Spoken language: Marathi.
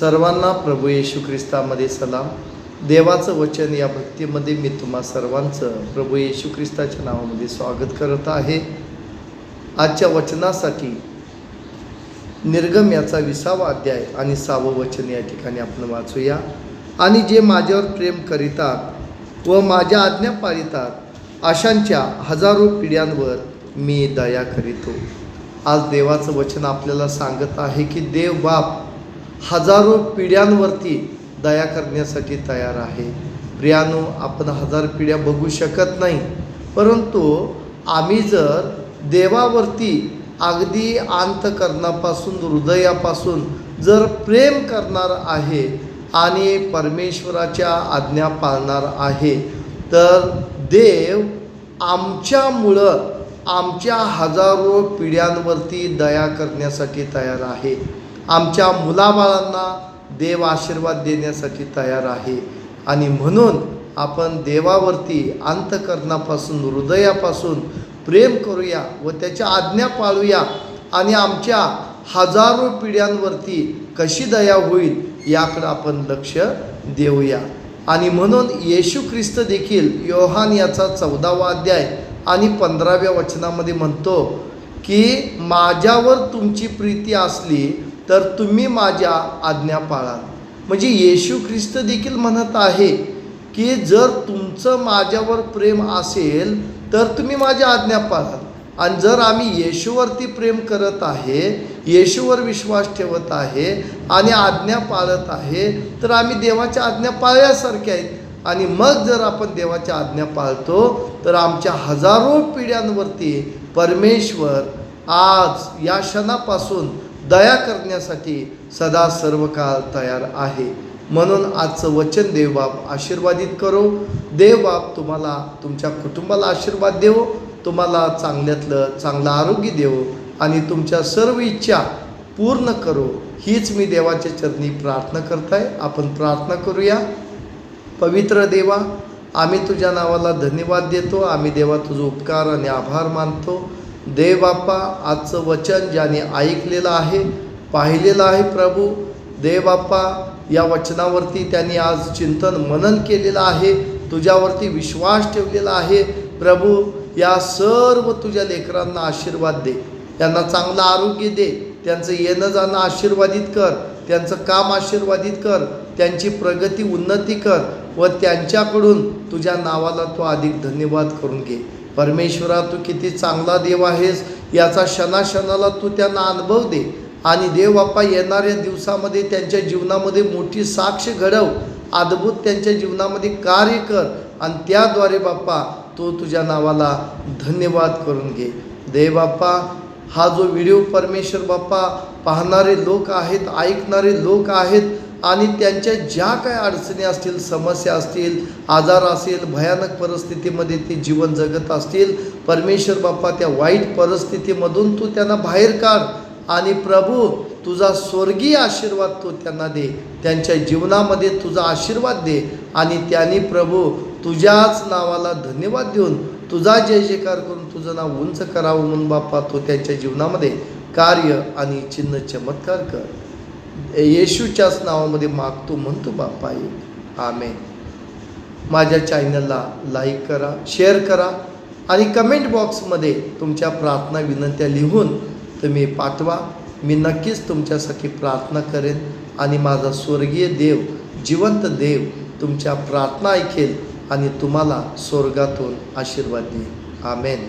सर्वांना प्रभू येशू ख्रिस्तामध्ये सलाम. देवाचं वचन या भक्तीमध्ये मी तुम्हा सर्वांचं प्रभू येशू ख्रिस्ताच्या नावामध्ये स्वागत करत आहे. आजच्या वचनासाठी निर्गम याचा विसावा अध्याय आणि सावं वचन या ठिकाणी आपण वाचूया. आणि जे माझ्यावर प्रेम करीतात व माझ्या आज्ञा पाळितात अशांच्या हजारो पिढ्यांवर मी दया करीतो. आज देवाचं वचन आपल्याला सांगत आहे की देव बाप हजारो पिढ्यांवरती दया करण्यासाठी तयार आहे. प्रियानो आपण हजार पिढ्या बघू शकत नाही परंतु आम्ही जर देवावरती अगदी अंतकरणापासून हृदयापासून जर प्रेम करणार आहे आणि परमेश्वराच्या आज्ञा पाळणार आहे तर देव आमच्यामुळं आमच्या हजारो पिढ्यांवरती दया करण्यासाठी तयार आहे. आमच्या मुलाबाळांना देव आशीर्वाद देण्यासाठी तयार आहे. आणि म्हणून आपण देवावरती अंतकरणापासून हृदयापासून प्रेम करूया व त्याच्या आज्ञा पाळूया. आणि आमच्या हजारो पिढ्यांवरती कशी दया होईल याकडं आपण लक्ष देऊया. आणि म्हणून येशू ख्रिस्त देखील योहान याचा चौदावा अध्याय आणि पंधराव्या वचनामध्ये म्हणतो की माझ्यावर तुमची प्रीती असली तर तुम्ही माझ्या आज्ञा पाळाल. म्हणजे येशू ख्रिस्त देखील म्हणत आहे की जर तुमचं माझ्यावर प्रेम असेल तर तुम्ही माझ्या आज्ञा पाळाल. आणि जर आम्ही येशूवरती प्रेम करत आहे येशूवर विश्वास ठेवत आहे आणि आज्ञा पाळत आहे तर आम्ही देवाच्या आज्ञा पाळल्यासारखे आहेत. आणि मग जर आपण देवाच्या आज्ञा पाळतो तर आमच्या हजारो पिढ्यांवरती परमेश्वर आज या क्षणापासून दया करण्यासाठी सदा सर्व काळ तयार आहे. म्हणून आजचं वचन देवबाप आशीर्वादित करो. देवबाप तुम्हाला तुमच्या कुटुंबाला आशीर्वाद देवो. तुम्हाला चांगल्यातलं चांगलं आरोग्य देवो. आणि तुमच्या सर्व इच्छा पूर्ण करो. हीच मी देवाच्या चरणी प्रार्थना करताय. आपण प्रार्थना करूया. पवित्र देवा आम्ही तुझ्या नावाला धन्यवाद देतो. आम्ही देवा तुझं उपकार आणि आभार मानतो. देव बाप्पा आजचं वचन ज्याने ऐकलेलं आहे पाहिलेलं आहे प्रभू. देव बाप्पा या वचनावरती त्यांनी आज चिंतन मनन केलेलं आहे. तुझ्यावरती विश्वास ठेवलेला आहे. प्रभू या सर्व तुझ्या लेकरांना आशीर्वाद दे. त्यांना चांगलं आरोग्य दे. त्यांचं येणं जाणं आशीर्वादित कर. त्यांचं काम आशीर्वादित कर त्यांची प्रगती उन्नती कर व त्यांच्याकडून तुझ्या नावाला तू अधिक धन्यवाद करून घे. परमेश्वरा तू किती चांगला देव आहेस याचा क्षणाक्षणाला तू त्यांना अनुभव दे. आणि देव बाप्पा येणाऱ्या दिवसामध्ये त्यांच्या जीवनामध्ये मोठी साक्ष घडव. अद्भुत त्यांच्या जीवनामध्ये कार्य कर आणि त्याद्वारे बाप्पा तो तुझ्या नावाला धन्यवाद करून घे. देव बाप्पा हा जो व्हिडिओ परमेश्वर बाप्पा पाहणारे लोक आहेत ऐकणारे लोक आहेत आणि त्यांच्या ज्या काय अडचणी असतील समस्या असतील आजार असेल भयानक परिस्थितीमध्ये ते जीवन जगत असतील परमेश्वर बाप्पा त्या वाईट परिस्थितीमधून तू त्यांना बाहेर काढ आणि प्रभू तुझा स्वर्गीय आशीर्वाद तो त्यांना दे. त्यांच्या जीवनामध्ये तुझा आशीर्वाद दे आणि त्यांनी प्रभू तुझ्याच नावाला धन्यवाद देऊन तुझा जय जयकार करून तुझं नाव उंच करावं म्हणून बाप्पा तो त्यांच्या जीवनामध्ये कार्य आणि चिन्ह चमत्कार कर. येशूच्याच नावामध्ये मागतो म्हणतो बाप्पा एक आमे माझ्या चॅनलला लाईक करा शेअर करा आणि कमेंट बॉक्समध्ये तुमच्या प्रार्थना विनंत्या लिहून तुम्ही पाठवा. मी नक्कीच तुमच्यासाठी प्रार्थना करेन आणि माझा स्वर्गीय देव जिवंत देव तुमच्या प्रार्थना ऐकेल. आणि तुम्हाला स्वर्गातून आशीर्वाद देईल आमेन.